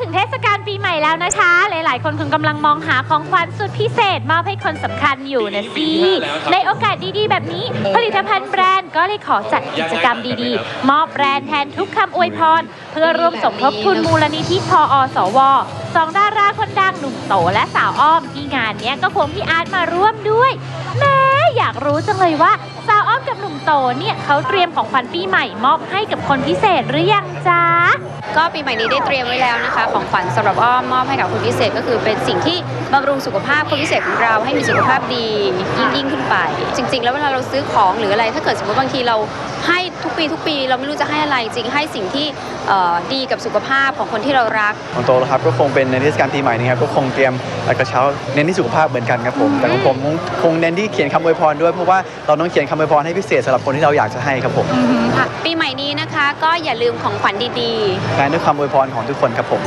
ถึงเทศกาลปีใหม่แล้วนะคะ หลาย ๆ คนคงกำลังมองหาของขวัญสุดพิเศษมอบให้คนสำคัญอยู่นะสิในโอกาสดีๆ แบบนี้ ผลิตภัณฑ์แบรนด์ก็เลยขอจัดกิจกรรมดีๆ มอบแบรนด์แทนทุกคำอวยพร เพื่อร่วมสมทบทุนมูลนิธิพออสวสองดาราคนดังหนุ่มโตและสาวอ้อมที่งานนี้ก็ควงพี่อาร์ตมาร่วมด้วยแม้อยากรู้จังเลยว่าสาว มกับหนุ่มโตเนี่ยเขาเตรียมของขวัญปีใหม่มอบให้กับคนพิเศษหรือยังจ๊ะ ก็ปีใหม่นี้ได้เตรียมไว้แล้วนะคะ ของขวัญสำหรับอ้อมมอบให้กับคนพิเศษก็คือเป็นสิ่งที่บำรุงสุขภาพคนพิเศษของเราให้มีสุขภาพดียิ่งยิ่งขึ้นไป จริง ๆ แล้วเวลาเราซื้อของหรืออะไร ถ้าเกิดสมมติบางทีเรา ให้ทุกปีทุกปี เราไม่รู้จะให้อะไรจริงให้สิ่งที่เอ่อดีกับสุขภาพของคนที่เรารักของโตแล้วครับก็คงเป็นในเทศกาลปีใหม่นี้ครับก็คงเตรียมกระเช้าเน้นที่สุขภาพเหมือนกันครับผมแต่ของผมคงเน้นที่เขียนคำอวยพรด้วยเพราะว่าเราต้องเขียนคำอวยพรให้พิเศษสำหรับคนที่เราอยากจะให้ครับผมปีใหม่นี้นะคะ ก็อย่าลืมของขวัญดีๆแทนด้วยคำอวยพรของทุกคนครับผม